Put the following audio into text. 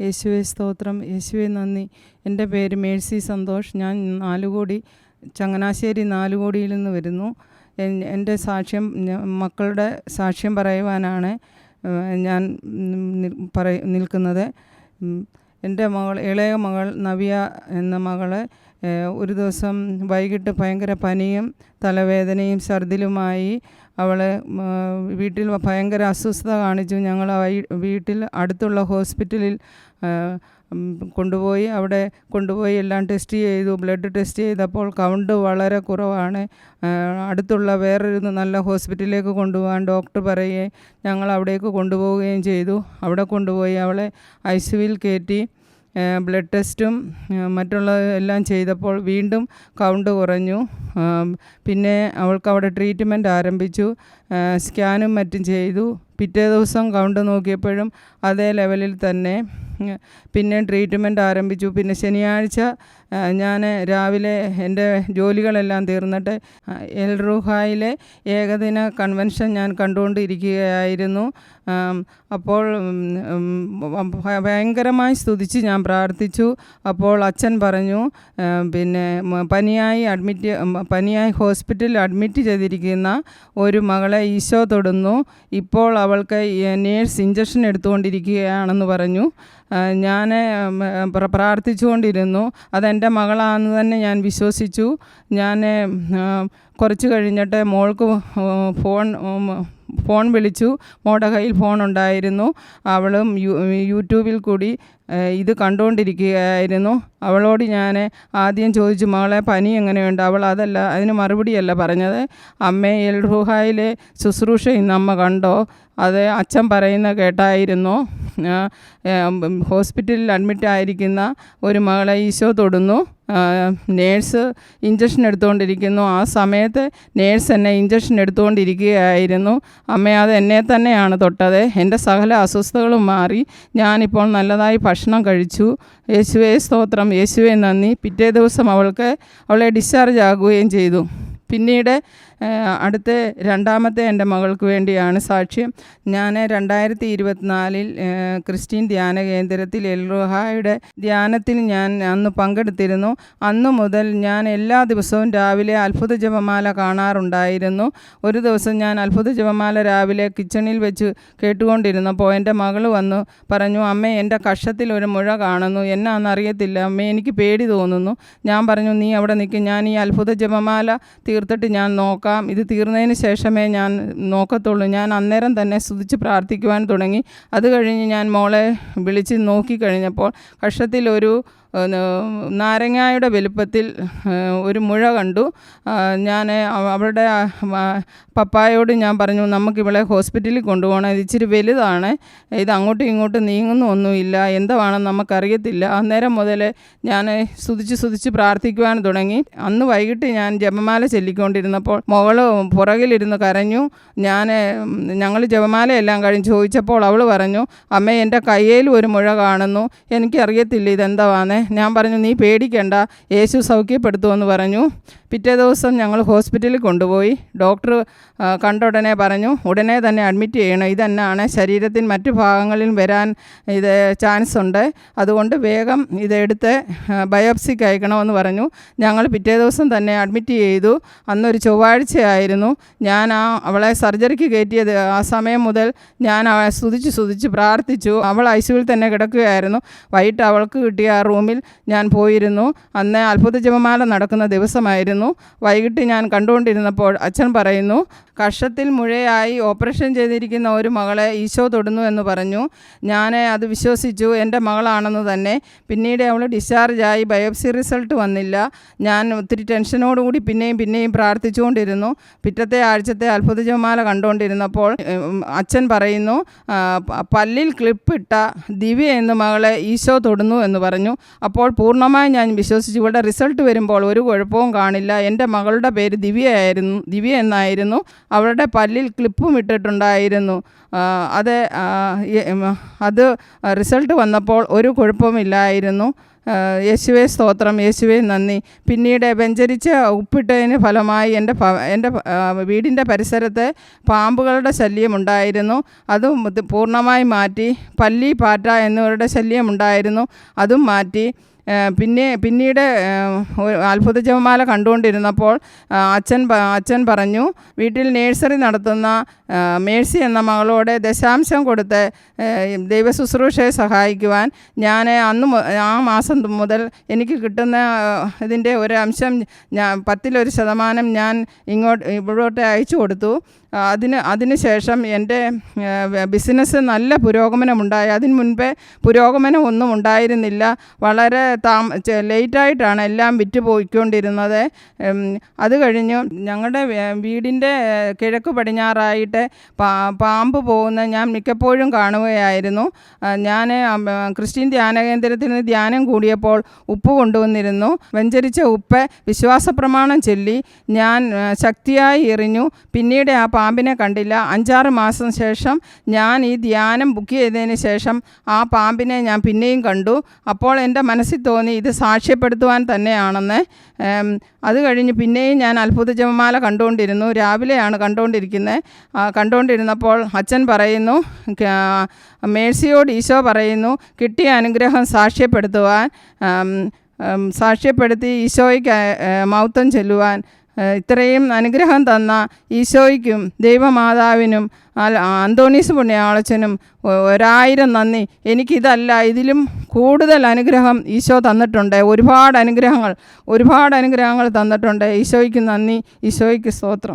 യേശുവെ സ്തോത്രം. യേശുവെ നന്ദി. എന്റെ പേര് മേഴ്സി സന്തോഷ്. ഞാൻ നാലുകോടി ചങ്ങനാശ്ശേരി നാലുകോടിയിൽ നിന്ന് വരുന്നു. എന്റെ സാക്ഷ്യം മക്കളുടെ സാക്ഷ്യം പറയുവാനാണ് ഞാൻ പറ നിൽക്കുന്നത്. എന്റെ മകൾ ഇളയ മകൾ നവ്യ എന്ന മകൾ ഒരു ദിവസം വൈകിട്ട് ഭയങ്കര പനിയും തലവേദനയും ഛർദിലുമായി അവൾ വീട്ടിൽ ഭയങ്കര അസ്വസ്ഥത കാണിച്ചു. ഞങ്ങൾ വീട്ടിൽ അടുത്തുള്ള ഹോസ്പിറ്റലിൽ കൊണ്ടുപോയി. അവിടെ കൊണ്ടുപോയി എല്ലാം ടെസ്റ്റ് ചെയ്തു. ബ്ലഡ് ടെസ്റ്റ് ചെയ്തപ്പോൾ കൗണ്ട് വളരെ കുറവാണ്. അടുത്തുള്ള വേറൊരു നല്ല ഹോസ്പിറ്റലിലേക്ക് കൊണ്ടുപോകാൻ ഡോക്ടർ പറയുകയും ഞങ്ങൾ അവിടേക്ക് കൊണ്ടുപോവുകയും ചെയ്തു. അവിടെ കൊണ്ടുപോയി അവളെ ഐ സിയുവിൽ കയറ്റി. ബ്ലഡ് ടെസ്റ്റും മറ്റുള്ള എല്ലാം ചെയ്തപ്പോൾ വീണ്ടും കൗണ്ട് കുറഞ്ഞു. പിന്നെ അവൾക്ക് അവിടെ ട്രീറ്റ്മെന്റ് ആരംഭിച്ചു. സ്കാനും മറ്റും ചെയ്തു. പിറ്റേ ദിവസം കൗണ്ട് നോക്കിയപ്പോഴും അതേ ലെവലിൽ തന്നെ. പിന്നെ ട്രീറ്റ്മെന്റ് ആരംഭിച്ചു. പിന്നെ ശനിയാഴ്ച ഞാൻ രാവിലെ എന്റെ ജോലികളെല്ലാം തീർന്നിട്ട് എൽ റുഹായിലെ ഏകദിന കൺവെൻഷൻ ഞാൻ കണ്ടുകൊണ്ടിരിക്കുകയായിരുന്നു. അപ്പോൾ ഭയങ്കരമായി സ്തുതിച്ച് ഞാൻ പ്രാർത്ഥിച്ചു. അപ്പോൾ അച്ഛൻ പറഞ്ഞു പിന്നെ പനിയായി അഡ്മിറ്റ് പനിയായി ഹോസ്പിറ്റലിൽ അഡ്മിറ്റ് ചെയ്തിരിക്കുന്ന ഒരു മകളെ ഈശോ തൊടുന്നു. ഇപ്പോൾ അവൾക്ക് നേഴ്സ് ഇഞ്ചക്ഷൻ എടുത്തുകൊണ്ടിരിക്കുകയാണെന്ന് പറഞ്ഞു. ഞാൻ പ്രാർത്ഥിച്ചുകൊണ്ടിരുന്നു. അതെന്റെ മകളാണെന്ന് തന്നെ ഞാൻ വിശ്വസിച്ചു. ഞാൻ കുറച്ച് കഴിഞ്ഞിട്ട് മോൾക്ക് ഫോൺ ഫോൺ വിളിച്ചു. മോളുടെ കയ്യിൽ ഫോൺ ഉണ്ടായിരുന്നു അവളും യൂട്യൂബിൽ കൂടി ഇത് കണ്ടുകൊണ്ടിരിക്കുകയായിരുന്നു അവളോട് ഞാൻ ആദ്യം ചോദിച്ചു മകളെ പനി എങ്ങനെയുണ്ട്? അവൾ അതല്ല അതിന് മറുപടിയല്ല പറഞ്ഞത്. അമ്മേ എൽ റുഹായിലെ ശുശ്രൂഷ ഇന്ന് അമ്മ കണ്ടോ? അത് അച്ഛൻ പറയുന്ന കേട്ടായിരുന്നു. ഹോസ്പിറ്റലിൽ അഡ്മിറ്റ് ആയിരിക്കുന്ന ഒരു മകളെ ഈശോ തൊടുന്നു. നേഴ്സ് ഇഞ്ചക്ഷൻ എടുത്തുകൊണ്ടിരിക്കുന്നു ആ സമയത്ത് നേഴ്സ് എന്നെ ഇഞ്ചക്ഷൻ എടുത്തുകൊണ്ടിരിക്കുകയായിരുന്നു അമ്മ അത് എന്നെ തന്നെയാണ് തൊട്ടത്. എന്റെ സകല അസ്വസ്ഥതകളും മാറി. ഞാനിപ്പോൾ നല്ലതായി ഭക്ഷണം കഴിച്ചു. യേശുവേ സ്തോത്രം. യേശുവേ നന്ദി. പിറ്റേ ദിവസം അവൾക്ക് അവളെ ഡിസ്ചാർജ് ആകുകയും ചെയ്തു. പിന്നീട് അടുത്ത രണ്ടാമത്തെ എന്റെ മകൾക്ക് വേണ്ടിയാണ് സാക്ഷ്യം. ഞാൻ രണ്ടായിരത്തി ഇരുപത്തിനാലിൽ ക്രിസ്ത്യൻ ധ്യാന കേന്ദ്രത്തിൽ എൽറുഹായുടെ ധ്യാനത്തിൽ ഞാൻ അന്ന് പങ്കെടുത്തിരുന്നു. അന്നു മുതൽ ഞാൻ എല്ലാ ദിവസവും രാവിലെ അത്ഭുത ജപമാല കാണാറുണ്ടായിരുന്നു. ഒരു ദിവസം ഞാൻ അത്ഭുത ജപമാല രാവിലെ കിച്ചണിൽ വെച്ച് കേട്ടുകൊണ്ടിരുന്നപ്പോൾ എന്റെ മകൾ വന്നു പറഞ്ഞു അമ്മ എന്റെ കഷത്തിൽ ഒരു മുഴ കാണുന്നു. അമ്മ അമ്മേ എനിക്ക് പേടി തോന്നുന്നു. ഞാൻ പറഞ്ഞു നീ അവിടെ നിൽക്കും ഞാൻ ഈ അത്ഭുത ജപമാല തീർത്തിട്ട് ഞാൻ നോക്കാം. ഇത് തീർന്നതിന് ശേഷമേ ഞാൻ നോക്കത്തുള്ളൂ. ഞാൻ അന്നേരം തന്നെ സ്തുതിച്ച് പ്രാർത്ഥിക്കുവാൻ തുടങ്ങി. അത് കഴിഞ്ഞ് ഞാൻ മോളെ വിളിച്ച് നോക്കിക്കഴിഞ്ഞപ്പോൾ ഏഹ്, നാരങ്ങായുടെ വലുപ്പത്തിൽ ഒരു മുഴ കണ്ടു. ഞാൻ അവളുടെ പപ്പായോട് ഞാൻ പറഞ്ഞു നമുക്ക് ഇവളെ ഹോസ്പിറ്റലിൽ കൊണ്ടുപോകണം. ഇത് ഇച്ചിരി വലുതാണ്. ഇത് അങ്ങോട്ടും ഇങ്ങോട്ടും നീങ്ങുന്നൊന്നുമില്ല എന്താണെന്ന് നമുക്കറിയത്തില്ല. അന്നേരം മുതൽ ഞാൻ സ്തുതിച്ച് സ്തുതിച്ച് പ്രാർത്ഥിക്കുവാൻ തുടങ്ങി. അന്ന് വൈകിട്ട് ഞാൻ ജപമാല ചൊല്ലിക്കൊണ്ടിരുന്നപ്പോൾ മകൾ പുറകിലിരുന്ന് കരഞ്ഞു. ഞാൻ ഞങ്ങൾ ജപമാലയെല്ലാം കഴിഞ്ഞ് ചോദിച്ചപ്പോൾ അവൾ പറഞ്ഞു അമ്മ എന്റെ കയ്യിൽ ഒരു മുഴ കാണുന്നു. എനിക്കറിയത്തില്ല ഇതെന്താവാന്ന്. ഞാൻ പറഞ്ഞു നീ പേടിക്കണ്ട യേശു സൗഖ്യപ്പെടുത്തുമെന്ന് പറഞ്ഞു. പിറ്റേ ദിവസം ഞങ്ങൾ ഹോസ്പിറ്റലിൽ കൊണ്ടുപോയി. ഡോക്ടർ കണ്ട ഉടനെ പറഞ്ഞു ഉടനെ തന്നെ അഡ്മിറ്റ് ചെയ്യണം. ഇതെന്നാണ് ശരീരത്തിന് മറ്റു ഭാഗങ്ങളിൽ വരാൻ ഇത് ചാൻസ് ഉണ്ട്. അതുകൊണ്ട് വേഗം ഇതെടുത്ത് ബയോപ്സിക്ക് അയക്കണമെന്ന് പറഞ്ഞു. ഞങ്ങൾ പിറ്റേ ദിവസം തന്നെ അഡ്മിറ്റ് ചെയ്തു. അന്നൊരു ചൊവ്വാഴ്ചയായിരുന്നു. ഞാൻ ആ അവളെ സർജറിക്ക് കയറ്റിയത്. ആ സമയം മുതൽ ഞാൻ അവളെ സ്തുതിച്ച് സ്തുതിച്ച് പ്രാർത്ഥിച്ചു. അവൾ ഐസിയുവിൽ തന്നെ കിടക്കുകയായിരുന്നു. വൈകിട്ട് അവൾക്ക് കിട്ടിയ ആ റൂമിൽ ഞാൻ പോയിരുന്നു. അന്ന് അത്ഭുത ജപമാല നടക്കുന്ന ദിവസമായിരുന്നു. വൈകിട്ട് ഞാൻ കണ്ടുകൊണ്ടിരുന്നപ്പോൾ അച്ഛൻ പറയുന്നു കഷത്തിൽ മുഴയായി ഓപ്പറേഷൻ ചെയ്തിരിക്കുന്ന ഒരു മകളെ ഈശോ തൊടുന്നു എന്ന് പറഞ്ഞു. ഞാൻ അത് വിശ്വസിച്ചു. എന്റെ മകളാണെന്ന് തന്നെ. പിന്നീട് അവൾ ഡിസ്ചാർജായി ബയോപ്സി റിസൾട്ട് വന്നില്ല. ഞാൻ ഒത്തിരി ടെൻഷനോടുകൂടി പിന്നെയും പിന്നെയും പ്രാർത്ഥിച്ചുകൊണ്ടിരുന്നു. പിറ്റത്തെ ആഴ്ചത്തെ അത്ഭുത ജപമാല കണ്ടുകൊണ്ടിരുന്നപ്പോൾ അച്ഛൻ പറയുന്നു പല്ലിൽ ക്ലിപ്പിട്ട ദിവ്യ എന്ന മകളെ ഈശോ തൊടുന്നു എന്ന് പറഞ്ഞു. അപ്പോൾ പൂർണമായി ഞാൻ വിശ്വസിച്ചു. ഇവളുടെ റിസൾട്ട് വരുമ്പോൾ ഒരു കുഴപ്പവും കാണില്ല. എന്റെ മകളുടെ പേര് ദിവ്യയായിരുന്നു ദിവ്യ എന്നായിരുന്നു. അവളുടെ പല്ലിൽ ക്ലിപ്പും ഇട്ടിട്ടുണ്ടായിരുന്നു. അത് അത് റിസൾട്ട് വന്നപ്പോൾ ഒരു കുഴപ്പമില്ലായിരുന്നു യേശുവെ സ്തോത്രം യേശുവെ നന്ദി. പിന്നീട് വെഞ്ചരിച്ച് ഉപ്പിട്ടതിന് ഫലമായി എന്റെ എന്റെ വീടിന്റെ പരിസരത്ത് പാമ്പുകളുടെ ശല്യം ഉണ്ടായിരുന്നു. അതും പൂർണമായി മാറ്റി. പല്ലി പാറ്റ എന്നിവരുടെ ശല്യം ഉണ്ടായിരുന്നു. അതും മാറ്റി. പിന്നെ പിന്നീട് അത്ഭുത ജപമാല കണ്ടുകൊണ്ടിരുന്നപ്പോൾ അച്ഛൻ അച്ഛൻ പറഞ്ഞു വീട്ടിൽ നേഴ്സറി നടത്തുന്ന മേഴ്സി എന്ന മകളോട് ദശാംശം കൊടുത്ത് ദൈവ ശുശ്രൂഷയെ സഹായിക്കുവാൻ ഞാൻ അന്ന് ആ മാസം മുതൽ എനിക്ക് കിട്ടുന്ന ഇതിന്റെ ഒരു അംശം ഞാൻ പത്തിലൊരു ശതമാനം ഞാൻ ഇങ്ങോട്ട് ഇവിടോട്ട് അയച്ചു കൊടുത്തു. അതിന് അതിന് ശേഷം എന്റെ ബിസിനസ് നല്ല പുരോഗമനമുണ്ടായി. അതിന് മുൻപേ പുരോഗമനം ഒന്നും ഉണ്ടായിരുന്നില്ല. വളരെ താം ചെ- ലേറ്റായിട്ടാണ് എല്ലാം വിറ്റ് പോയിക്കൊണ്ടിരുന്നത്. അത് കഴിഞ്ഞ് ഞങ്ങളുടെ വീടിന്റെ കിഴക്ക് പടിഞ്ഞാറായിട്ട് പാമ്പ് പോകുന്ന ഞാൻ മിക്കപ്പോഴും കാണുകയായിരുന്നു. ഞാൻ ക്രിസ്ത്യൻ ധ്യാന കേന്ദ്രത്തിന് ധ്യാനം കൂടിയപ്പോൾ ഉപ്പ് കൊണ്ടുവന്നിരുന്നു. വെഞ്ചരിച്ച ഉപ്പ് വിശ്വാസ പ്രമാണം ചൊല്ലി ഞാൻ ശക്തിയായി എറിഞ്ഞു. പിന്നീട് ആ പാമ്പിനെ കണ്ടില്ല. അഞ്ചാറ് മാസം ശേഷം ഞാൻ ഈ ധ്യാനം ബുക്ക് ചെയ്തതിന് ശേഷം ആ പാമ്പിനെ ഞാൻ പിന്നെയും കണ്ടു. അപ്പോൾ എന്റെ മനസ്സിൽ തോന്നി ഇത് സാക്ഷ്യപ്പെടുത്തുവാൻ തന്നെയാണെന്ന്. അത് കഴിഞ്ഞ് പിന്നെയും ഞാൻ അത്ഭുത ജപമാല കണ്ടുകൊണ്ടിരുന്നു. രാവിലെയാണ് കണ്ടുകൊണ്ടിരിക്കുന്നത് കണ്ടുകൊണ്ടിരുന്നപ്പോൾ അച്ഛൻ പറയുന്നു മേഴ്സിയോട് ഈശോ പറയുന്നു കിട്ടിയ അനുഗ്രഹം സാക്ഷ്യപ്പെടുത്തുവാൻ സാക്ഷ്യപ്പെടുത്തി ഈശോയ്ക്ക് മൗത്തം ചെല്ലുവാൻ ഇത്രയും അനുഗ്രഹം തന്ന ഈശോയ്ക്കും ദൈവമാതാവിനും അന്തോണീസ് പുണ്യാളച്ചനും ഒരായിരം നന്ദി. എനിക്കിതല്ല ഇതിലും കൂടുതൽ അനുഗ്രഹം ഈശോ തന്നിട്ടുണ്ട്. ഒരുപാട് അനുഗ്രഹങ്ങൾ ഒരുപാട് അനുഗ്രഹങ്ങൾ തന്നിട്ടുണ്ട്. ഈശോയ്ക്ക് നന്ദി ഈശോയ്ക്ക് സ്തോത്രം.